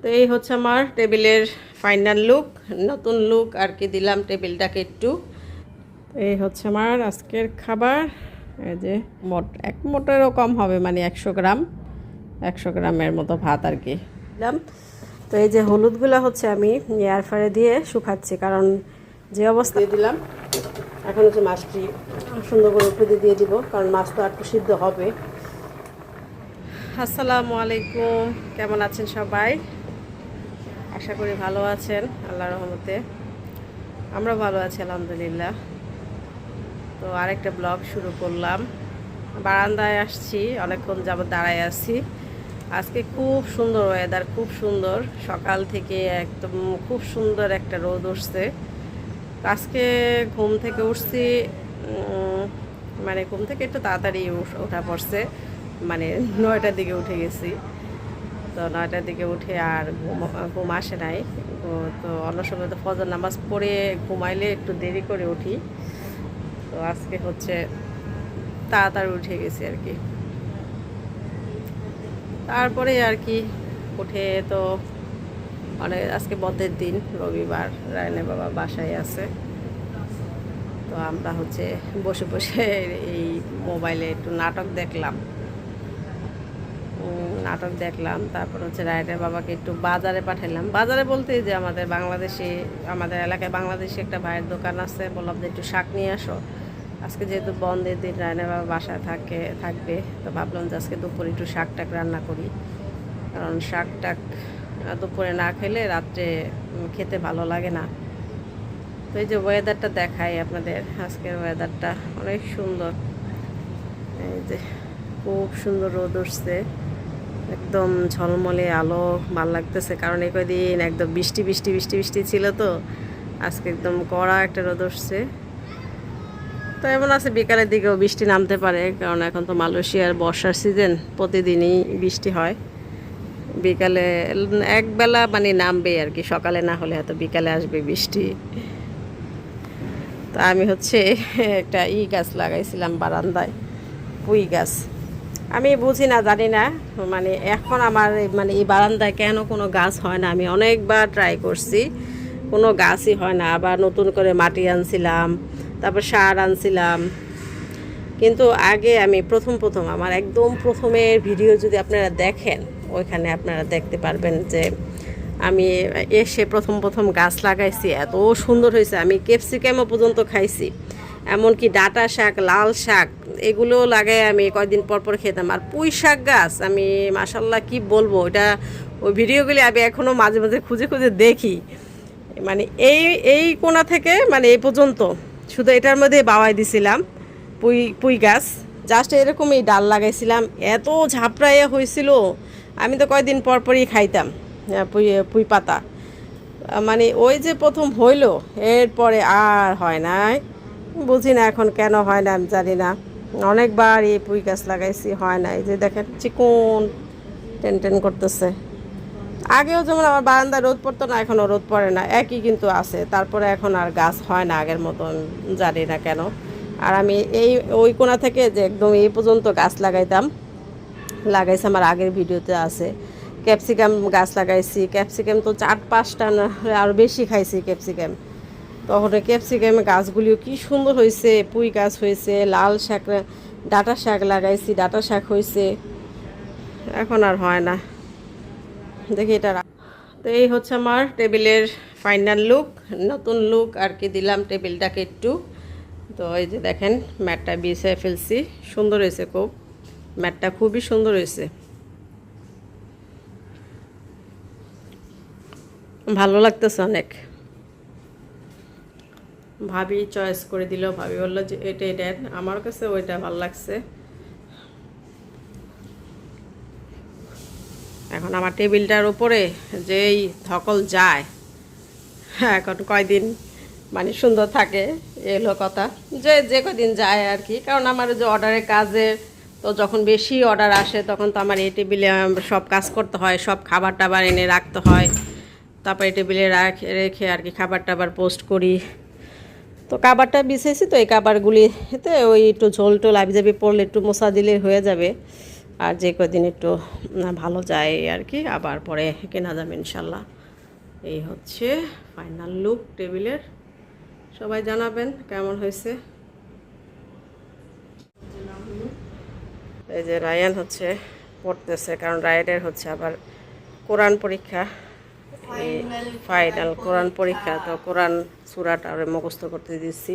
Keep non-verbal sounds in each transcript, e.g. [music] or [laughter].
তো এই হচ্ছে আমার টেবিলের ফাইনাল লুক, নতুন লুক আর কি দিলাম টেবিলটাকে একটু। এই হচ্ছে আমার আজকের খাবার। এই যে মোট, এক মোটেরও কম হবে মানে একশো গ্রাম, একশো গ্রামের মতো ভাত আর কি দিলাম। তো এই যে হলুদগুলো হচ্ছে আমি এয়ার ফ্রায়ারে দিয়ে শুকাচ্ছি কারণ যে অবস্থা দিলাম, এখন হচ্ছে মাছটি সুন্দর করে উপরে দিয়ে দিব কারণ মাছ তো একটু সিদ্ধ হবে। আসসালামু আলাইকুম, কেমন আছেন সবাই? আশা করি ভালো আছেন আল্লাহ রহমতে। আমরা ভালো আছি, আলহামদুলিল্লাহ। তো আরেকটা ব্লগ শুরু করলাম। বারান্দায় আসছি, অনেকক্ষণ যাব দাঁড়ায় আছি। আজকে খুব সুন্দর ওয়েদার খুব সুন্দর। সকাল থেকে একদম খুব সুন্দর একটা রোদ উঠছে। আজকে ঘুম থেকে উঠছি মানে ঘুম থেকে একটু তাড়াতাড়ি ওঠা পড়ছে। মানে নয়টার দিকে উঠে গেছি। তো নয়টার দিকে উঠে আর ঘুম আসে নাই। তো- অন্য সময় তো ফজর নামাজ পড়ে ঘুমাইলে একটু দেরি করে উঠি। তো আজকে হচ্ছে তাড়াতাড়ি উঠে গেছি আর কি। তারপরে আর কি উঠে তো অনেক আজকে বদ্ধের দিন, রবিবার রায়নে বাবা বাসায় আছে। তো আমরা হচ্ছে বসে বসে এই মোবাইলে একটু নাটক দেখলাম। নাটক দেখলাম, তারপর হচ্ছে রায়নের বাবাকে একটু বাজারে পাঠালাম বাজারে বলতে যে আমাদের বাংলাদেশে, আমাদের এলাকায় বাংলাদেশে একটা ভাইয়ের দোকান আছে, বললাম যে একটু শাক নিয়ে আসো। আজকে যেহেতু বন্ধের দিন রায়নের বাবা বাসায় থাকে, থাকবে, তো ভাবলাম যে আজকে দুপুরে একটু শাক টাক রান্না করি। কারণ শাক টাক দুপুরে না খেলে রাত্রে খেতে ভালো লাগে না। তো এই যে ওয়েদারটা দেখাই আপনাদের, আজকের ওয়েদারটা অনেক সুন্দর। এই যে খুব সুন্দর রোদ উঠছে। একদম ঝলমলে আলো, ভালো লাগতেছে। কারণ এই কদিন একদম বৃষ্টি বৃষ্টি বৃষ্টি বৃষ্টি ছিল তো। আজকে একদম কড়া একটা রোদ উঠছে। তো এমন আছে, বিকালের দিকেও বৃষ্টি নামতে পারে। কারণ এখন তো মালয়েশিয়ার বর্ষার সিজন প্রতিদিনই বৃষ্টি হয়। বিকালে একবেলা মানে নামবে আর কি, সকালে না হলে হয়তো বিকালে আসবে বৃষ্টি। তা আমি হচ্ছে [laughs] একটা ই গাছ লাগাইছিলাম বারান্দায়, পুঁই গাছ। আমি বুঝি না, জানি না। মানে এখন আমার মানে এই বারান্দায় কেন কোনো গাছ হয় না? আমি অনেকবার ট্রাই করছি, কোনো গাছই হয় না। আবার নতুন করে মাটি আনছিলাম, তারপর সার আনছিলাম। কিন্তু আগে আমি প্রথম প্রথম আমার একদম প্রথমের ভিডিও যদি আপনারা দেখেন, ওইখানে আপনারা দেখতে পারবেন যে আমি এসে প্রথম প্রথম গাছ লাগাইছি, এত সুন্দর হয়েছে। আমি ক্যাপসিকামও পর্যন্ত খাইছি। এমনকি ডাটা শাক, লাল শাক এগুলো লাগাই আমি কয়েকদিন পর পর খেতাম। আর পুঁই শাক গাছ, আমি মাসাল্লাহ কি বলব, এটা ওই ভিডিওগুলি আমি এখনও মাঝে মাঝে খুঁজে খুঁজে দেখি। মানে এই এই কোণা থেকে মানে এই পর্যন্ত, শুধু এটার মধ্যে বাওয়াই দিছিলাম পুঁই পুঁই গাছ। জাস্ট এরকমই ডাল লাগাইছিলাম, এত ঝাপড়াইয়া হয়েছিল আমি তো কয়দিন পর পরই খাইতাম পুঁই পুঁই পাতা। মানে ওই যে প্রথম হইল, এরপরে আর হয় নাই। বুঝি না এখন কেন হয় না, আমি জানি না। অনেকবার এই পুঁই গাছ লাগাইছি, হয় না এই যে দেখেন চিকন টেন টেন করতেছে। আগেও যেমন আমার বারান্দায় রোদ পড়তো না, এখনও রোদ পড়ে না। একই কিন্তু আছে। তারপরে এখন আর গাছ হয় না আগের মতন, জানি না কেন। আর আমি এই, ওই কোণা থেকে যে একদম এই পর্যন্ত গাছ লাগাইতাম, লাগাইছে আমার আগের ভিডিওতে আছে। ক্যাপসিকাম গাছ লাগাইছি। ক্যাপসিকাম তো চার পাঁচটা না আরও বেশি খাইছি ক্যাপসিকাম। তখন ওই ক্যাপসিকাম গাছগুলিও কি সুন্দর হয়েছে, পুঁই গাছ হয়েছে, লাল শাক, ডাটা শাক লাগাইছি, ডাটা শাক হয়েছে। এখন আর হয় না। দেখি এটা তো এই হচ্ছে আমার টেবিলের ফাইনাল লুক নতুন লুক আর কি দিলাম টেবিলটাকে একটু। তো এই যে দেখেন, ম্যাটটা বিছিয়ে ফেলছি। সুন্দর হয়েছে খুব। ম্যাটটা খুবই সুন্দর হয়েছে। ভালো লাগতেছে অনেক। ভাবি চয়েস করে দিল, ভাবি বলল যে এটা এটা আমার কাছে ওইটা ভালো লাগছে। এখন আমার টেবিলটার উপরে যেই ধকল যায়, এখন কয়দিন মানে সুন্দর থাকে এলো কথা। যে যে কদিন যায় আর কি। কারণ আমার যে অর্ডারের কাজে তো যখন বেশি অর্ডার আসে, তখন তো আমার এই টেবিলে সব কাজ করতে হয়, সব খাবার টাবার এনে রাখতে হয়। তারপরে টেবিলে রাখ, রেখে আর কি খাবার টাবার পোস্ট করি। তো কাবারটা বিছেছি তো এই কাবারগুলিতে ওই একটু ঝোল টোল আবি যাবি পড়লে একটু মশা দিলে হয়ে যাবে। আর যে কদিন একটু ভালো যায় আর কি, আবার পরে কেনা যাবে ইনশাল্লাহ। এই হচ্ছে ফাইনাল লুক টেবিলের। সবাই জানাবেন কেমন হয়েছে। এই যে রায়ান হচ্ছে পড়তেছে, কারণ রায়ানের হচ্ছে আবার কোরআন পরীক্ষা। ফাইনাল কোরআন পরীক্ষা, তো কোরআন সুরাটা ওরে মুখস্থ করতে দিচ্ছি।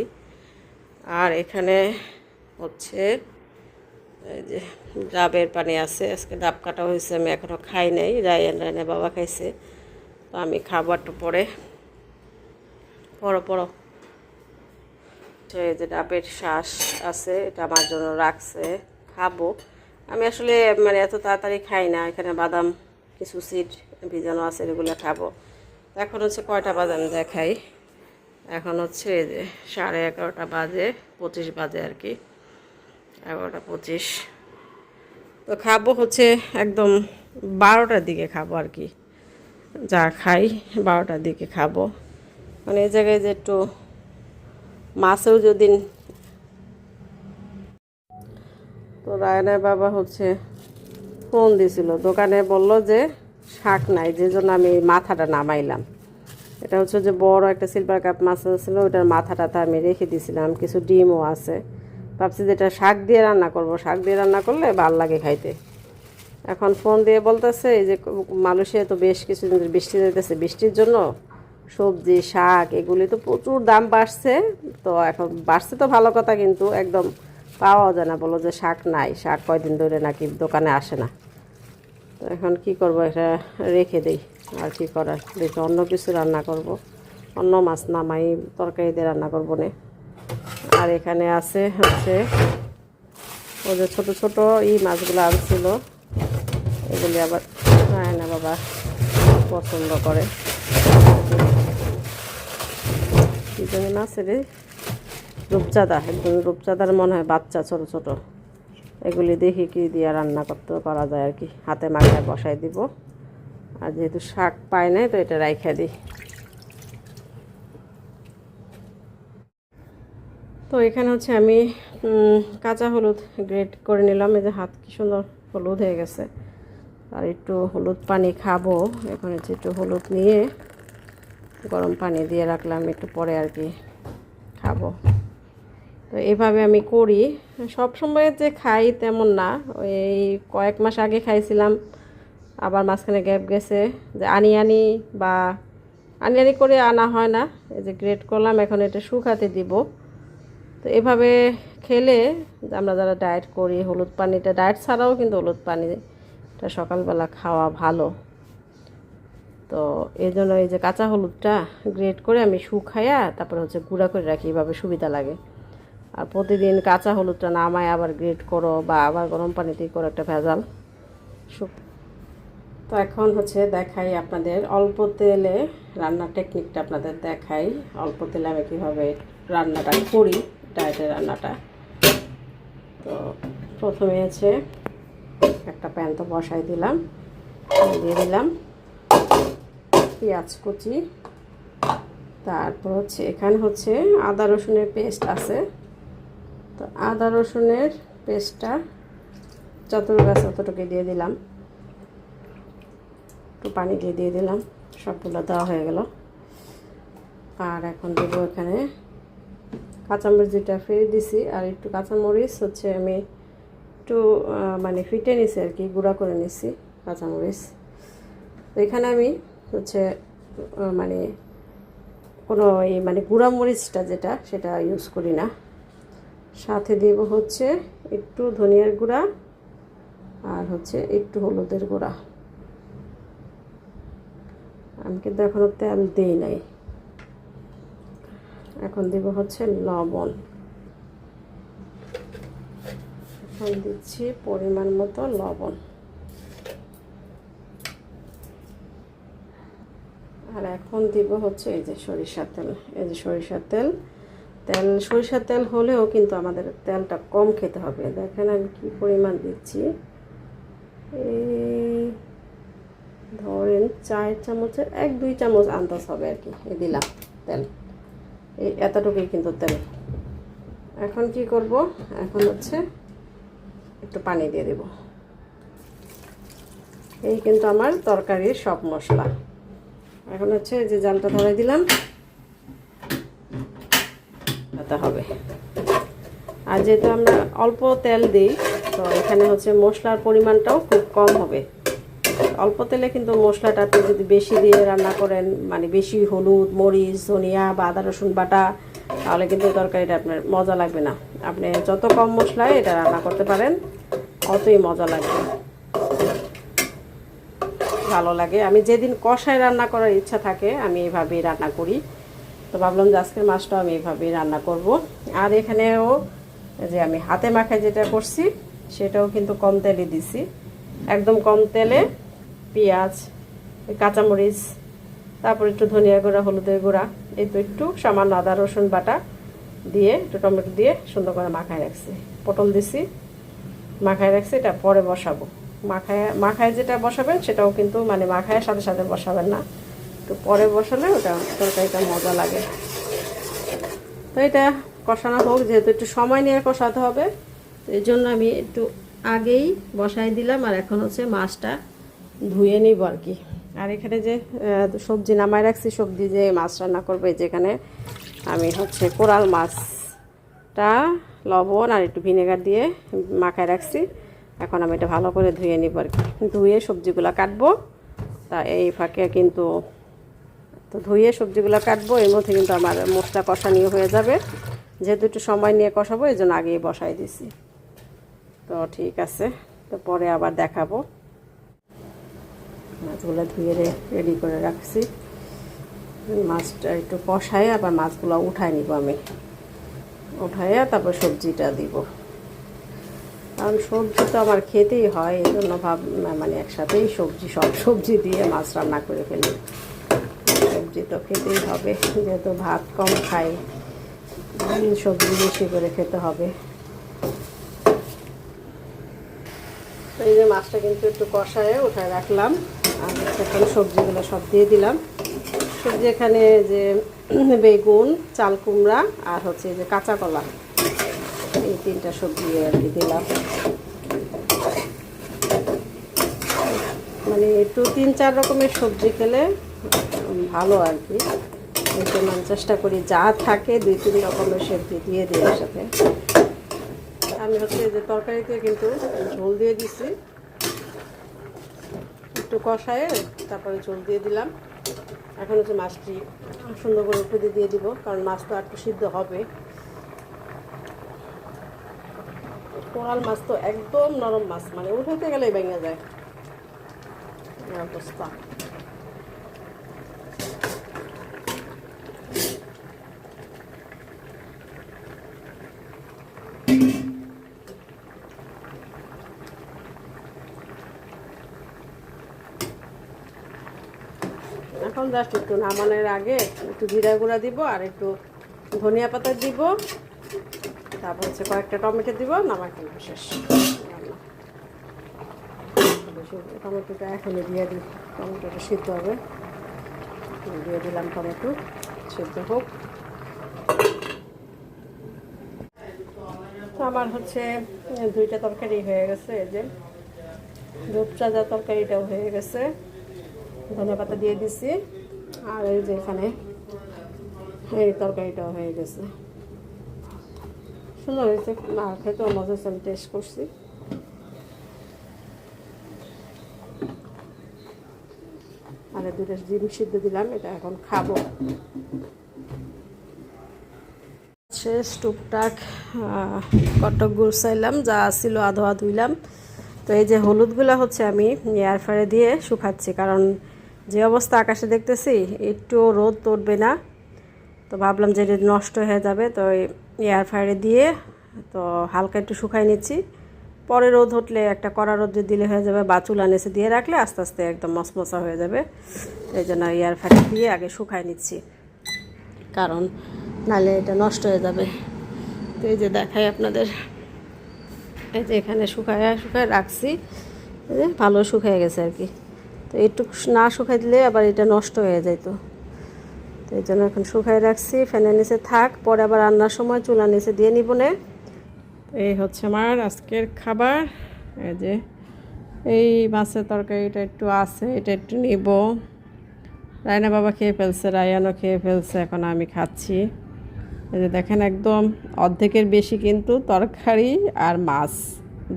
আর এখানে হচ্ছে যে ডাবের পানি আছে, আজকে ডাব কাটা হয়েছে, আমি এখনও খাই নাই, রায়ান রায়নের বাবা খাইছে, তো আমি খাবারটা পরে। পড়ো পড়ো তো এই যে ডাবের শ্বাস আছে, এটা আমার জন্য রাখছে, খাব। আমি আসলে মানে এত তাড়াতাড়ি খাই না, এখানে বাদাম কিছু সিড ভিজানো আছে এগুলো খাব। এখন হচ্ছে কয়টা বাদাম দেখাই। এখন হচ্ছে যে সাড়ে এগারোটা বাজে, পঁচিশ বাজে আর কি। এগারোটা পঁচিশ। তো খাব হচ্ছে একদম বারোটার দিকে খাব আর কি। যা খাই বারোটার দিকে খাব। মানে এই জায়গায় যে একটু মাছেও যদি তো রায়নের বাবা হচ্ছে ফোন দিছিল, দোকানে বলল যে শাক নাই, যে জন্য আমি মাথাটা নামাইলাম। এটা হচ্ছে যে বড় একটা সিলভার কাপ মাছ ছিল ওটার মাথাটাতে আমি রেখে দিয়েছিলাম কিছু ডিমও আছে। ভাবছি যে এটা শাক দিয়ে রান্না করব, শাক দিয়ে রান্না করলে ভালো লাগে খাইতে। এখন ফোন দিয়ে বলতেছে, এই যে মালয়েশিয়া তো বেশ কিছু দিন বৃষ্টি যেতেছে বৃষ্টির জন্য সবজি, শাক, এগুলি তো প্রচুর দাম বাড়ছে, তো এখন বাড়ছে তো ভালো কথা, কিন্তু একদম পাওয়াও যায় না বলো যে শাক নাই, শাক কয়দিন ধরে নাকি দোকানে আসে না। তো এখন কি করব, এটা রেখে দেই, আর কি করার? দেখি অন্য কিছু রান্না করব। অন্য মাছ নামাই, তরকারি দিয়ে রান্না করব না। আর এখানে আছে হচ্ছে ওই যে ছোটো ছোটো এই মাছগুলো আনছিল, এগুলি আবার হয় না বাবা, পছন্দ করে। কি জানি মাছ রে? রূপচাঁদা, একদম রূপচাঁদার মনে হয় বাচ্চা ছোট ছোট। এগুলি দেখি কি দিয়ে রান্না করতে করা যায় আর কি। হাতে মাখায় বসাই দিব। আর যেহেতু শাক পাই নাই, তো এটা রাইখা দিই। তো এখানে হচ্ছে আমি কাঁচা হলুদ গ্রেট করে নিলাম। এই যে হাত কি সুন্দর হলুদ হয়ে গেছে। আর একটু হলুদ পানি খাব। এখন হচ্ছে একটু হলুদ নিয়ে গরম পানি দিয়ে রাখলাম। একটু পরে আর কি খাব। তো এভাবে আমি করি। সব সময় যে খাই তেমন না। ওই কয়েক মাস আগে খাইছিলাম, আবার মাঝখানে গ্যাপ গেছে। যে আনি আনি বা আনি আনি করে আনা হয় না। এই যে গ্রেট করলাম, এখন এটা শুকাতে দিব। তো এভাবে খেলে আমরা যারা ডায়েট করি, হলুদ পানিটা, ডায়েট ছাড়াও কিন্তু হলুদ পানিটা সকালবেলা খাওয়া ভালো। তো এই জন্য এই যে কাঁচা হলুদটা গ্রেট করে আমি শুকাইয়া তারপরে হচ্ছে গুঁড়া করে রাখি, এভাবে সুবিধা লাগে। আর প্রতিদিন কাঁচা হলুদটা নামায় আবার গ্রেট করো বা আবার গরম পানিতে করো একটা ভেজাল। তো এখন হচ্ছে দেখাই আপনাদের অল্প তেলে রান্নার টেকনিকটা আপনাদের দেখাই। অল্প তেলে আমি কীভাবে রান্নাটা করি, ডায়েটের রান্নাটা। তো প্রথমে হচ্ছে একটা প্যান তো বসাই দিলাম দিয়ে দিলাম, পেঁয়াজ কুচি, তারপর হচ্ছে এখানে হচ্ছে আদা রসুনের পেস্ট আছে। তো আদা রসুনের পেস্টটা যতটুকু আছে ততটুকু দিয়ে দিলাম। একটু পানি দিয়ে দিয়ে দিলাম, সবগুলো দেওয়া হয়ে গেল। আর এখন দেবো এখানে কাঁচামরিচ যেটা ফেলে দিছি, আর একটু কাঁচামরিচ হচ্ছে আমি একটু মানে ফিটে নিছি আর কি, গুঁড়া করে নিছি কাঁচামরিচ। তো এখানে আমি হচ্ছে মানে কোনো এই মানে গুঁড়া মরিচটা যেটা, সেটা ইউজ করি না। সাথে দেব হচ্ছে একটু ধনিয়ার গুঁড়া আর হচ্ছে একটু হলুদের গুঁড়া। আমি কিন্তু এখনও তেল দিই নাই। এখন দেব হচ্ছে লবণ। এখন দিচ্ছি পরিমাণ মতো লবণ। আর এখন দিব হচ্ছে এই যে সরিষার তেল, এই যে সরিষার তেল। তেল, সরিষার তেল হলেও কিন্তু আমাদের তেলটা কম খেতে হবে। দেখেন আমি কী পরিমাণ দিচ্ছি। এই ধরেন চার চামচের এক, দুই চামচ আন্দাজ হবে আর কি, এই দিলাম তেল। এই এতটুকুই কিন্তু তেল। এখন কি করব? এখন হচ্ছে একটু পানি দিয়ে দেব। এই কিন্তু আমার তরকারির সব মশলা। এখন হচ্ছে যে জালটা ধরে দিলাম। এটা হবে। আর যেহেতু আমরা অল্প তেল দিই, তো এখানে হচ্ছে মশলার পরিমাণটাও খুব কম হবে। অল্প তেলে কিন্তু মশলাটাতে যদি বেশি দিয়ে রান্না করেন মানে বেশি হলুদ, মরিচ, ধনিয়া বা আদা, রসুন বাটা, তাহলে কিন্তু তরকারিটা আপনার মজা লাগবে না। আপনি যত কম মশলায় এটা রান্না করতে পারেন অতই মজা লাগবে। ভালো লাগে। আমি যেদিন কষায় রান্না করার ইচ্ছা থাকে, আমি এভাবেই রান্না করি। তো ভাবলাম যে আজকের মাছটাও আমি এইভাবেই রান্না করব। আর এখানেও যে আমি হাতে মাখায় যেটা করছি, সেটাও কিন্তু কম তেলে দিছি। একদম কম তেলে পেঁয়াজ, কাঁচামরিচ, তারপর একটু ধনিয়া গুঁড়া, হলুদের গুঁড়া, এই তো একটু সামান্য আদা, রসুন বাটা দিয়ে একটু টমেটো দিয়ে সুন্দর করে মাখায় রাখছি। পটল দিছি, মাখায় রাখছি, এটা পরে বসাবো। মাখায় মাখায় যেটা বসাবেন সেটাও কিন্তু মানে মাখায় সাথে সাথে বসাবেন না। একটু পরে বসালে ওটা তরকারিটা মজা লাগে। তো এটা কষানো হোক, যেহেতু একটু সময় নিয়ে কষাতে হবে এই জন্য আমি একটু আগেই বসাই দিলাম আর এখন হচ্ছে মাছটা ধুয়ে নিব আর কি। আর এখানে যে সবজি নামায় রাখছি, সবজি যে মাছ রান্না করবে যেখানে আমি হচ্ছে কোরাল মাছটা, লবণ আর একটু ভিনেগার দিয়ে মাখায় রাখছি। এখন আমি এটা ভালো করে ধুয়ে নিব আর কি। ধুয়ে সবজিগুলো কাটবো। তা এই ফাঁকে কিন্তু তো ধুয়ে সবজিগুলো কাটবো, এর মধ্যে কিন্তু আমার মশলা কষানিও হয়ে যাবে। যেহেতু একটু সময় নিয়ে কষাবো, এই জন্য আগেই বসাই দিছি। তো ঠিক আছে, তো পরে আবার দেখাবো। মাছগুলো ধুয়ে রেডি করে রাখছি। মাছটা একটু কষায় আবার মাছগুলো উঠায় নিব আমি। উঠাইয়া তারপর সবজিটা দিব। কারণ সবজি তো আমার খেতেই হয়, এই জন্য ভাব মানে একসাথেই সবজি, সব সবজি দিয়ে মাছ রান্না করে ফেলি। সবজি তো খেতেই হবে, যেহেতু ভাত কম খাই সবজি বেশি করে খেতে হবে। এই যে মাছটা কিন্তু একটু কষায় উঠায় রাখলাম, আর এখন সবজিগুলো সব দিয়ে দিলাম। সবজি এখানে যে বেগুন, চাল কুমড়া, আর হচ্ছে যে কাঁচা কলা, এই তিনটা সবজি আর কি দিলাম। মানে একটু তিন চার রকমের সবজি খেলে ভালো আর কি। এই জন্য চেষ্টা করি, যা থাকে দুই, তিন রকমের সবজি দিয়ে দিই সাথে আমি হচ্ছে যে তরকারিতে কিন্তু ঝোল দিয়ে দিছি। একটু কষায় তারপরে ঝোল দিয়ে দিলাম। এখন হচ্ছে মাছটি সুন্দর করে উপরে দিয়ে দিব, কারণ মাছ তো একটু সিদ্ধ হবে। কোরাল মাছ তো একদম নরম মাছ মানে উঠাতে গেলেই ভেঙে যায়। অবস্থা এখন জাস্ট একটু নামানোর আগে একটু জিরা গুঁড়া দিব আর একটু ধনিয়া পাতা দিব। তারপর হচ্ছে কয়েকটা টমেটো দিব নামা কিন্তু শেষ? টমেটোটা এখনই দিয়ে দিই। টমেটোটা সিদ্ধ হবে। দিয়ে দিলাম টমেটো, সিদ্ধ হোক। তো আমার হচ্ছে দুইটা তরকারি হয়ে গেছে, এই যে রূপচাঁদা তরকারিটাও হয়ে গেছে। ধনে পাতা দিয়ে দিছি। আর এই যে এখানে এই তরকারিটাও হয়ে গেছে। সুন্দর হয়েছে। না, খেতেও মজা আমি টেস্ট করছি। আর দুটো ডিম সিদ্ধ দিলাম, এটা এখন খাব। শেষ টুকটাক কটক গুড় যা ছিল আধোয়া ধুইলাম। তো এই যে হলুদগুলো হচ্ছে আমি এয়ার ফ্রায়ারে দিয়ে শুকাচ্ছি, কারণ যে অবস্থা আকাশে দেখতেছি, একটু রোদ উঠবে না। তো ভাবলাম যে নষ্ট হয়ে যাবে, তো এয়ার ফ্রায়ারে দিয়ে তো হালকা একটু শুকাই নিচ্ছি। পরে রোদ উঠলে একটা কড়া রোদ দিলে হয়ে যাবে, বা চুলা নিচে দিয়ে রাখলে আস্তে আস্তে একদম মশমশা হয়ে যাবে। এই জন্য এয়ার ফ্রায়ারে দিয়ে আগে শুকাই নিচ্ছি। কারণ নাহলে এটা নষ্ট হয়ে যাবে। তো এই যে দেখাই আপনাদের। এই যে এখানে শুকায় শুকায় রাখছি। ভালো শুকায় গেছে আর কি। তো একটু না শুকাই দিলে আবার এটা নষ্ট হয়ে যেত তো এই জন্য এখন শুকায় রাখছি, ফ্যানের নিচে থাক, পরে আবার রান্নার সময় চুলা নিচে দিয়ে নিব নে এই হচ্ছে আমার আজকের খাবার। এই যে, এই মাছের তরকারিটা একটু আছে, এটা একটু নিব। রায়না বাবা খেয়ে ফেলছে, রায়ানও খেয়ে ফেলছে, এখন আমি খাচ্ছি। এই যে দেখেন একদম অর্ধেকের বেশি কিন্তু তরকারি আর মাছ।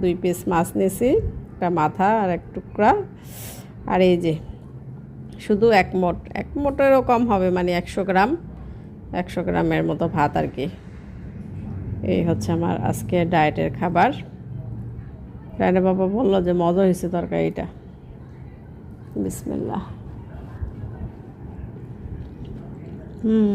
দুই পিস মাছ নিয়েছি, একটা মাথা আর এক টুকরা। আর এই যে, শুধু এক মোট, এক মোটেরও কম হবে মানে একশো গ্রাম, একশো গ্রামের মতো ভাত আর কি। এই হচ্ছে আমার আজকে ডায়েটের খাবার। রায়না বাবা বলল যে, মজা হয়েছে তরকারিটা বিসমিল্লাহ। হুম।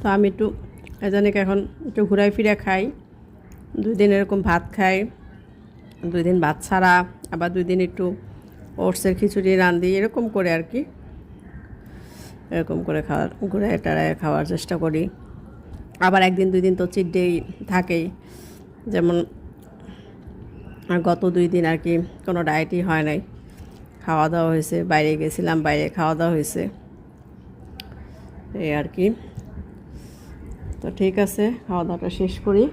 তো আমি একটু এজানিক এখন একটু ঘুরাই ফিরে খাই দুই দিন এরকম ভাত খাই দুই দিন ভাত ছাড়া, আবার দুই দিন একটু ওটসের খিচুড়ি রান্ধি এরকম করে আর কি। এরকম করে খাওয়ার ঘুরে টাড়ায় খাওয়ার চেষ্টা করি। আবার একদিন, দুই দিন তো চিট ডেই থাকেই। যেমন গত দুই দিন আর কি কোনো ডায়েটই হয় নাই। খাওয়া দাওয়া হয়েছে, বাইরে গেছিলাম, বাইরে খাওয়া দাওয়া হয়েছে। এই আর কি। তো ঠিক আছে খাওয়া দাওয়াটা শেষ করি।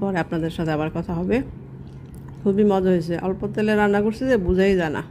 পরে আপনাদের সাথে আবার কথা হবে। খুবই মজা হয়েছে। অল্প তেলে রান্না করছি যে বুঝাই যায় না।